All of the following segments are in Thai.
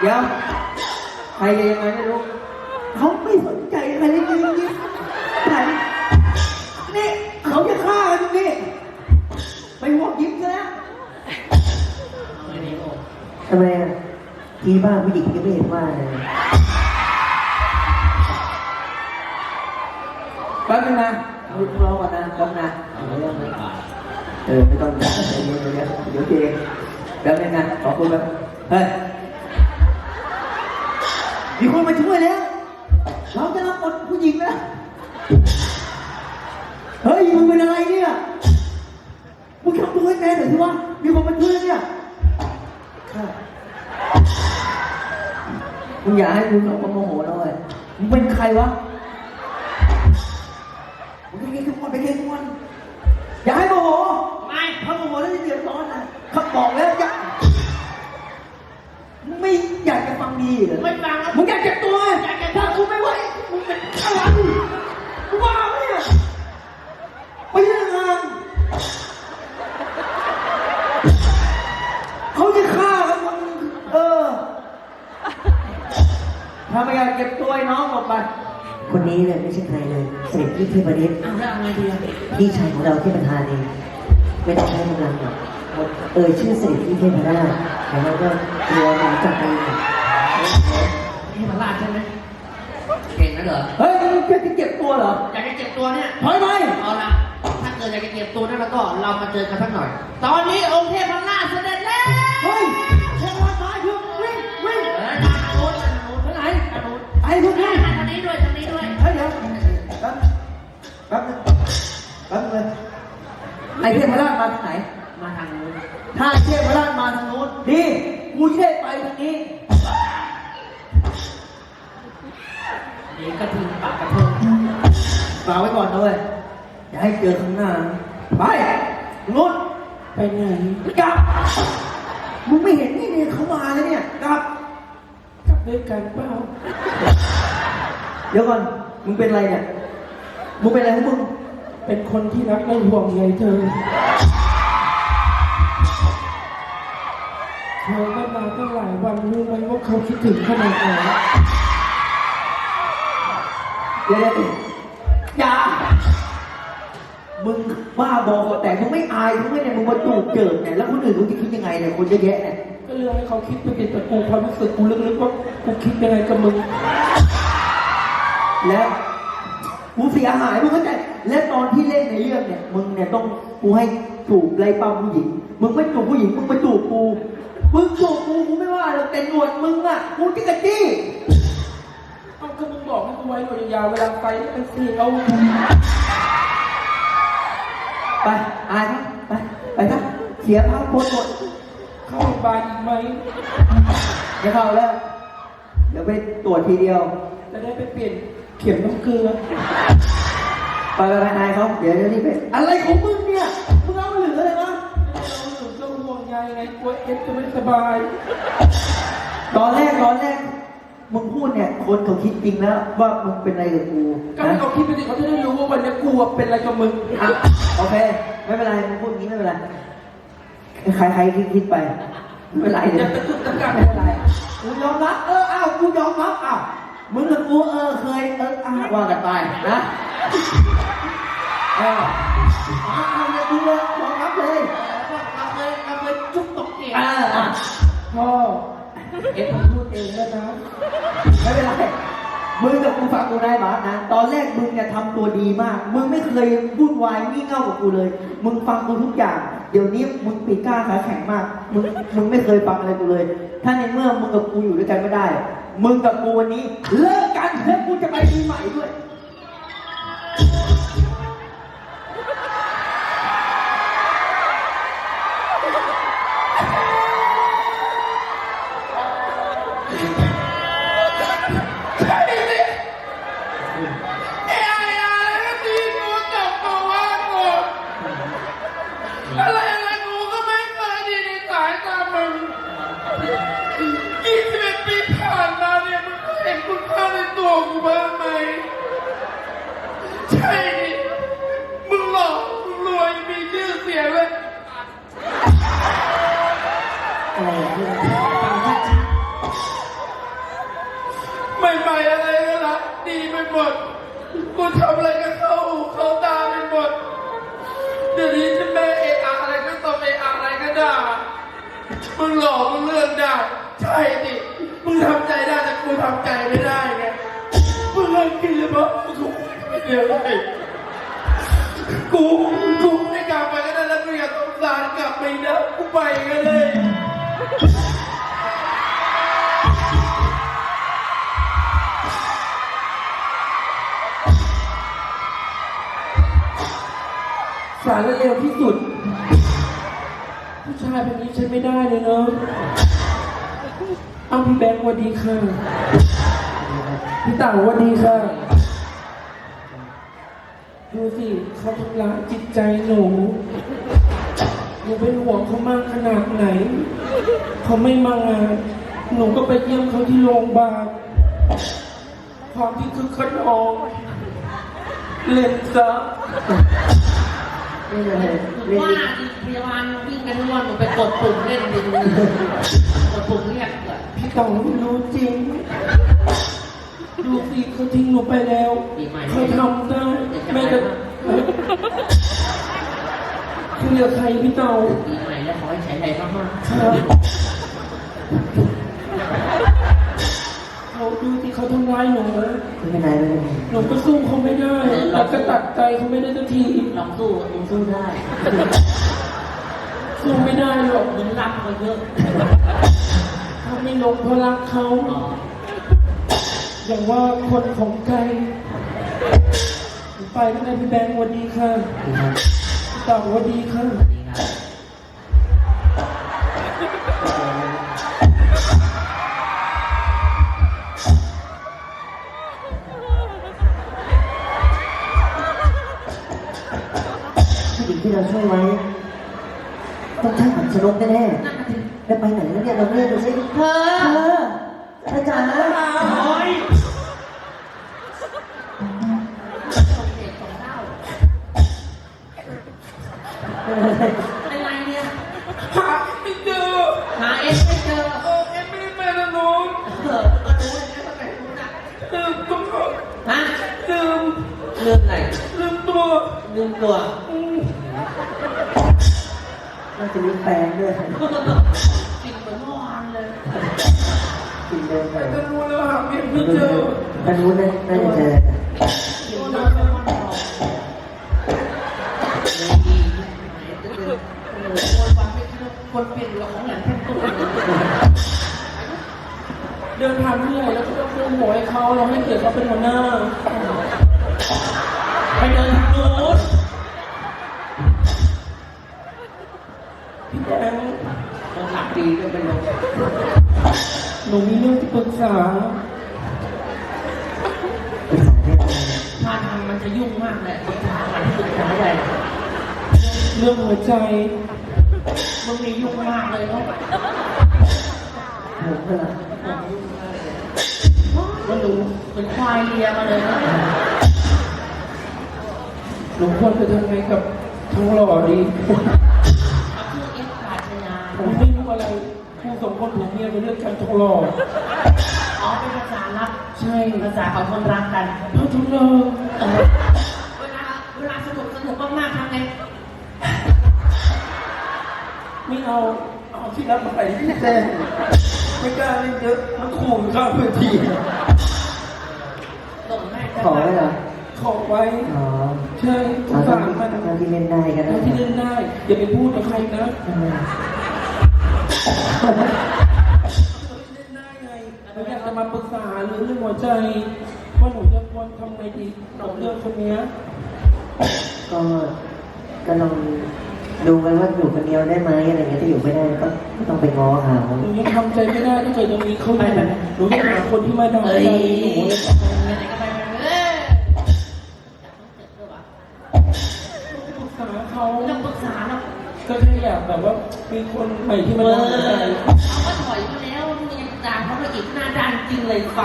เดี๋ยวใครจะยังไงไม่รู้เขาไม่สนใจใครเลยจริงจริงไหนนี่เขาจะฆ่ากันตรงนี้ไปหัวกยิ้มซะแล้วไม่ดีโอ้ทำไมอะทีบ้านผู้หญิงยังไม่เห็นว่าเลยแป๊บนึงนะมึงรอก่อนนะแป๊บนะเอาเรื่องไม่บาดเออไม่ต้องจ่ายเดี๋ยวเดี๋ยวเดี๋ยวเดี๋ยวเองแป๊บนึงนะขอบคุณครับเฮ้ย มีคนมาช่วยแล้ว เราจะรับบทผู้หญิงแล้ว เฮ้ยมึงเป็นอะไรเนี่ยมึงทำตัวให้แม่หน่อยสิวะ มีคนมาช่วยเนี่ยมึงอย่าให้กูสองคนโมโหนะเว้ยมึงเป็นใครวะมึงไปเกย์ทุกวันไปเกย์ทุกวันอย่าให้โมโห ไม่ถ้าโมโหแล้วจะเดือดร้อนนะเขาบอกแล้วอย่ามึงไม่อยากจะฟังดีเหรอไม่ฟังแล้วมึงอยากเจ็บตัวไง นนี้เนี่ยไม่ใช่ใครเลยเสด็จพี่เทพฤทธิ์เอาแล้วไงดีอะพี่ชายของเราที่ประธานเองไม่ต้องใช้กำลังหรอกเอ่ยชื่อเสด็จพี่เทพราชแล้วเราก็รวมหลังจากเองนี่มันลาดใช่ไหมเก่งนะเหรอเฮ้ยมึงจะเก็บตัวเหรออยากจะเจ็บตัวเนี่ยถอยไปเอาละถ้าเกิดอยากจะเก็บตัวนั่นแล้วก็เรามาเจอกันสักหน่อย ตอนนี้องค์เทพรา ไอ้เทพราชมาทางไหน มาทางโน้นถ้าเทพราชมาทางนู้นดีกูจะได้ไปทางนี้นี่กระทิงปากกระเทิงฝากไว้ก่อนนะเว้ยอย่าให้เจอข้างหน้านะไปนู้นไปไหนกลับ มึงไม่เห็นนี่เนี่ยเขามาแล้วเนี่ยกลับ กลับด้วยกันเปล่าเดี๋ยวก่อน มึงเป็นอะไรเนี่ย มึงเป็นอะไรของมึง เป็นคนที่รักและห่วงใยเธอ เธอไม่มาตั้งหลายวันรู้ไหมว่าเขาคิดถึงขนาดไหนเดี๋ยวเดี๋ยวอย่ามึงบ้าบอแต่มึงไม่อายมึงไม่เนี่ยมึงมาจูบเจิดเนี่ยแล้วคนอื่นมึงจะคิดยังไงเนี่ยคนเยอะแยะเนี่ยก็เรื่องให้เขาคิดไปเป็นแต่กูความรู้สึกกูลึกๆว่ากูคิดยังไงกับมึง แล้ว กูเสียหายมึงเข้าใจ และตอนที่เล่นในเรื่องเนี่ยมึงเนี่ยต้องกูให้จูบไล่เป้าผู้หญิง มึงไม่จูบผู้หญิงมึงมาจูบกู มึงจูบกูกูไม่ว่าหรอกแต่หนวดมึงอะกูจะกระจี้เอาก็มึงบอกให้กูไว้หนวดยาวๆเวลาไปเป็นเสียวไปอายนะไปไปนะเสียภาพพจน์หมดเข้าโรงพยาบาลอีกไหมเดี๋ยวเข้าแล้ว เดี๋ยวไปตรวจทีเดียว จะได้ไปเปลี่ยน เข็มน้ำเกลือไปไปไปอายเขาเดี๋ยวเดี๋ยวรีบไปอะไรของมึงเนี่ยมึงเอาเหลืออะไรวะเราห่วงใยไงกลัวเอฟจะไม่สบาย ตอนแรกตอนแรกมึงพูดเนี่ยคนเขาคิดจริงแล้วว่ามึงเป็นอะไรกับกูก็ให้นะเขาคิดไปสิเขาจะได้รู้ว่าวันนี้กูอะเป็นอะไรกับมึงอะโอเค ไม่เป็นไรมึงพูดอย่างนี้ไม่เป็นไรใครใครคิดคิดไปไม่เป็นไรอเดี๋ยย่าวตะกุกตะกักไม่เป็นไรกูยอมรับ เออ อ้าว กูยอมรับ อ้าว มึงกับกูเออเคยเอออ้าวว่ากันไปนะเอออ้าวอ้าวเนี่ยกูเลยยอมรับเลยเราเคยเราเคยจุกตกเตียงเอออะพ่อเอฟผมพูดเองแล้วนะไม่เป็นไรมึงกับกูฟังกูได้บาสนะ ตอนแรกมึงเนี่ยทำตัวดีมาก มึงไม่เคยวุ่นวายงี่เง่ากับกูเลย มึงฟังกูทุกอย่าง เดี๋ยวนี้มึงปีกล้าขาแข็งมาก มึงมึงไม่เคยฟังอะไรกูเลย ถ้าในเมื่อมึงกับกูอยู่ด้วยกันไม่ได้ มึงกับกูวันนี้เลิกกันแล้วกูจะไปปีใหม่ด้วยอะไรอะไรกูก็ไม่เคยดีในสาย อะไรอะไม่ใหม่อะไรก็รักดีไปหมดกูทำอะไรก็เข้าหูเข้าตาไปหมดเดี๋ยวนี้จะแม่เออะอะไรก็ต้องเออะอะไรก็ด่ามึงหลอกมึงเลื่อนได้ใช่ดิมึงทำใจได้แต่กูทำใจไม่ได้ไงมึงเลิกกินเลยปะกูไม่เดียวเลยกูกูไม่กลับไปก็ได้แล้วกูอยากต้องสารกลับไปนะกูไปกันเลย สารเร็วที่สุด ผู้ชายแบบนี้ใช้ไม่ได้เลยเนาะเอาพี่แบงค์สวัสดีค่ะ พี่ต่าสวัสดีค่ะ ดูสิเขาทำร้ายจิตใจหนู นูเป็นห่วงเขามากขนาดไหน เขาไม่มางานหนูก็ไปเยี่ยมเขาที่โรงพยาบาล ความที่คือขนองเล่นซะไม่เลยๆเล่นว่าพยาบาลวิ่งกันทั่วหนูไปกดปุ่มเล่นดิกดปุ่มเรียกเลยพี่เต่าไม่รู้จริง ดูสิเขาทิ้งหนูไปแล้วปีใหม่เขาทำได้แม่จะ คุยกับใครพี่เต่าปีใหม่แล้วขอให้ใช้ไทยมากครับเขาดูที่เขาทำร้ายหนูไม่เป็นไรไม่เป็นไรหนูก็สู้เขาไม่ได้แต่ก็ตัดใจเขาไม่ได้สักทีๆลองสู้มึงสู้ได้สู้ไม่ได้หรอกมึงรับมาเยอะถ้าไม่ลงเพราะรักเขาอย่างว่าคนของใจไปแล้วนะพี่แบงค์สวัสดีค่ะ ดีครับพี่เต่าสวัสดีค่ะดีครับผู้หญิงที่เราช่วยไว้ต้องใช่ของชนกแน่นั่นมาถึงๆแล้วไปไหนแล้วเนี่ยเราเรียกดูสิเธอเธออาจารย์ เป็นไรเนี่ยหาไม่เจอหาเอ็มไม่เจอเออเอ็มไม่ได้ไปแล้วนู้นเออก็รู้เลยนะว่าเป็นคุณอะลืมตัวฮะลืมลืมไหนลืมตัวลืมตัวอืมน่าจะมีแฟนด้วยกินเหมือนเมื่อวานเลยกินเดินไปแต่จะรู้แล้วหาเอ็มไม่เจอกันรู้นะน่าจะเจอ อ้โหวันไม่คิดว่าคนเปลี่ยนหัวของหลานแท่งตัวเดินทางที่ไหนแล้วก็ต้องซื้อหวยเขาเราให้เกียรติเขาเป็นหัวหน้าไปเดินทางโน้นพี่แบงต้องหลับดีก็ไปลงหนูมีเรื่องที่ปรึกษาท่าทางมันจะยุ่งมากแหละปรึกษามันปรึกษาอะไร เรื่องหัวใจมึงนี่ยุ่งมากเลยเนาะผมก็ละมันดูเป็นควายเลียมาเลยนะหนูควรจะทำไงกับทองหล่อดีเอาชื่อเอ็กซ์ปราชญาผมไม่รู้อะไรผู้สองคนผัวเมียเป็นเรื่องการทองหล่ออ๋อเป็นภาษาลับใช่ภาษาของคนรักกันเพราะทองหล่อเออเวลาเวลาสนุกสนุกมากๆทำไงไม่ เอาเอาที่รับมาไปแจ้งไม่กล้าเล่นเยอะมันขู่ข้ามพื้นที่ส่งให้ขอไว้เหรอขอไว้อ๋อใช่สเอางตอสานรมันตอนที่เล่นได้กันเอานะที่เล่นได้อย่าไปพูดกับใครนะเออเล่นได้ไงหนูอยากจะมาปรึกษาหรือเรื่องหัวใจว่าหนูจะควรทำไงดีกับเรื่องคนเนี้ยก็ก็ลอง ดูกันว่าอยู่คนเดียวได้ไหมอะไรเงี้ยถ้าอยู่ไม่ได้ก็ไม่ต้องไปง้อเขาหนูยังทำใจไม่ได้ถ้าเกิดยังมีเขาอยู่หนูยังหาคนที่มาดามเอ้ใจยหนูเลยไหนๆก็ไปไปเอ้ยอยากต้องเจอด้วยวะปรึกษาเขาไม่ต้องปรึกษาหรอกก็แค่อยากแบบว่ามีคนใหม่ที่เอมาอดามใจเขาก็ถอยมาแล้วมึงยังด่าเขาไปอีกหน้าด้านจริงเลยไฟ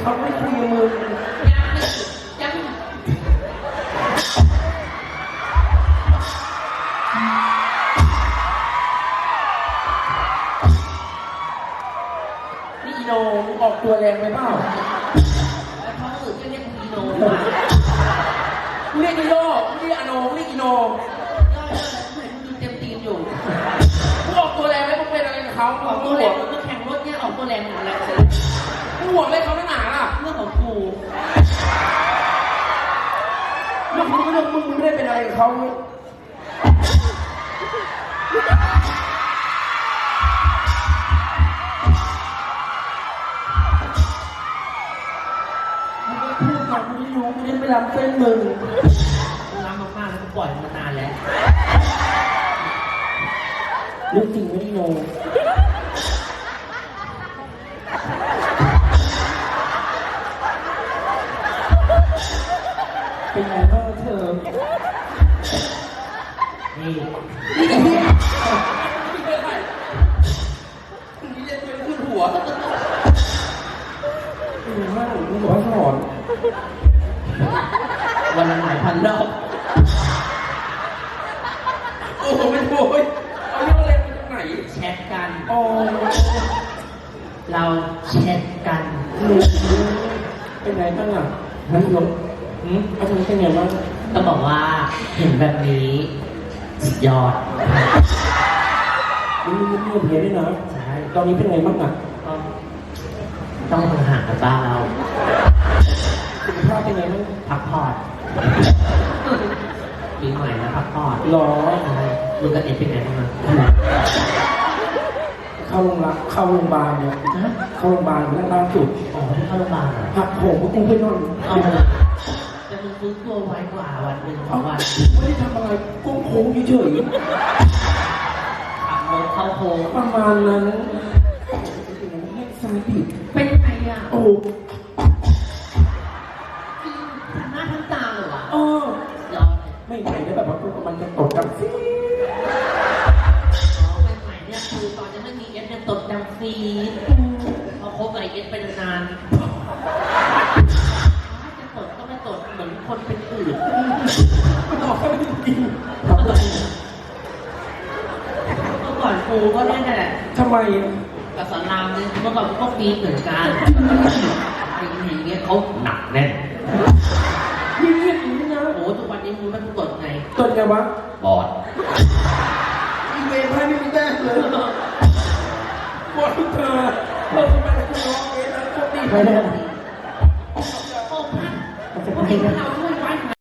เขาไม่คุยมึน่อีโออกตัวแรงไปเปล่าแล้วท้องอก็เรียกอีโนมเรียกอีโนเรียกอโนเรียกอีโนก็เหมือนดูเต็มตีนอยู่มึงออกตัวแรงไหมมึงเป็นอะไรกับเขาออกตัวแรงมึงก็แข่งรถเนี่ยออกตัวแรงหมือนอะไรห่วงเลยเขาไม่ กูเรื่องมึงเรื่องมึงมึงไม่ได้เป็นอะไรกับเขาเว้ยมึงพูดมากูไม่รู้กูจะไปรับเส้นมึงกูรักมากๆแล้วกูปล่อยมันมานานแล้ว เรื่องจริงไม่ได้โน เป็นไงบ้างเธอนี่นี่เล่นเป็นขึ้นหัวเป็นไงบ้างมึงบอกว่าสอนวันละหลายพันรอบโอ้โหเป็นโวยเอาเรื่องอะไรมาจากไหน แชทกัน โอ๋อเราแชทกัน เป็นไงบ้างอะนั่นยก หืมอาจารย์เป็นไงบ้างต้องบอกว่าเห็นแบบนี้สุดยอดมีมีมีเพียด้วยนะใช่ตอนนี้เป็นไงบ้างอะก็ต้องห่างกันบ้างเราสุขภาพเป็นไงบ้างพักผ่อนปีใหม่นะพักผ่อนหรอใช่ลูกกับเอ็ดเป็นไงบ้างอะเข้าโรงพยาบาลเข้าโรงพยาบาลเนี่ย ฮะเข้าโรงพยาบาลเรื่องล่าสุดอ๋อที่เข้าโรงพยาบาลเหรอหักโหมกูไปนอนเอาแต่มึ งฟื้นตัวไวกว่าวันหนึ่งสองวันไม่ได้ทำอะไรก้มโค้งเฉยขับรถเข้าโค้งๆประมาณนั้นเลขสายผิดเป็นไงอะโอ้ทำหน้าทั้งตาเลยวะเออยอดเลยไม่ไหวแล้วแบบว่ากูกับมันจะตกกับซีอ๋อใหม่ๆเนี่ยคือตอนยังไม่มีเอสเนี่ยตดดังฟีดพอคบกับไอเอสไปนานๆ คนเป็นอื่นบอกให้มันจริงเมื่อก่อนกูก็เล่นนั่นแหละทำไมกับสอนรามเนี่ยเมื่อก่อนกูก็ฟีดเหมือนกันไอ้อย่างเงี้ยเขาหนักแน่นยิ่งเรียกอย่างนี้นะโอ้ทุกวันนี้มึงไม่กูตดไงต้นไงวะบอดอีเวนต์ให้ไม่มีแต้มเลยบอกเธอเราทำไมเราร้องเองนะโชคดีไม่ได้โอ้พันพว 我给你们个